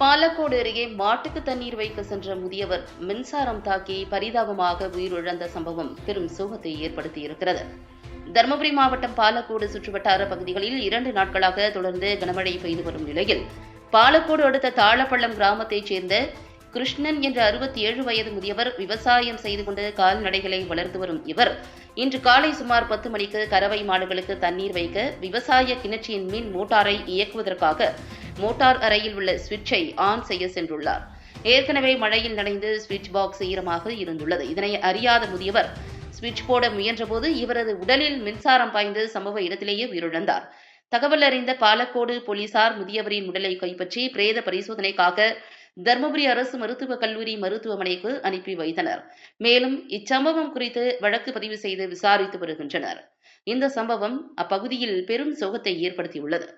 பாலக்கோடு அருகே மாட்டுக்கு தண்ணீர் வைக்க சென்ற முதியவர் மின்சாரம் தாக்கி பரிதாபமாக உயிரிழந்த சம்பவம் பெரும் சோகத்தை ஏற்படுத்தியிருக்கிறது. தருமபுரி மாவட்டம் பாலக்கோடு சுற்றுவட்டார பகுதிகளில் இரண்டு நாட்களாக தொடர்ந்து கனமழை பெய்து வரும் நிலையில் பாலக்கோடு அடுத்த தாழப்பள்ளம் கிராமத்தைச் சேர்ந்த கிருஷ்ணன் என்ற அறுபத்தி ஏழு வயது முதியவர் விவசாயம் செய்து கொண்டு கால்நடைகளை வளர்த்து வரும் இவர் இன்று காலை சுமார் பத்து மணிக்கு கறவை மாடுகளுக்கு தண்ணீர் வைக்க விவசாய கிணற்றியின் மின் மோட்டாரை இயக்குவதற்காக மோட்டார் அறையில் உள்ள சுவிட்சை ஆன் செய்ய சென்றுள்ளார். ஏற்கனவே மழையில் நனைந்து சுவிட்ச் பாக்ஸ் ஈரமாக இருந்துள்ளது. இதனை அறியாத முதியவர் சுவிட்ச் போட முயன்றபோது இவரது உடலில் மின்சாரம் பாய்ந்து சம்பவ இடத்திலேயே உயிரிழந்தார். தகவல் அறிந்த பாலக்கோடு போலீசார் முதியவரின் உடலை கைப்பற்றி பிரேத பரிசோதனைக்காக தர்மபுரி அரசு மருத்துவக் கல்லூரி மருத்துவமனைக்கு அனுப்பி வைத்தனர். மேலும் இச்சம்பவம் குறித்து வழக்கு பதிவு செய்து விசாரித்து வருகின்றனர். இந்த சம்பவம் அப்பகுதியில் பெரும் சோகத்தை ஏற்படுத்தியுள்ளது.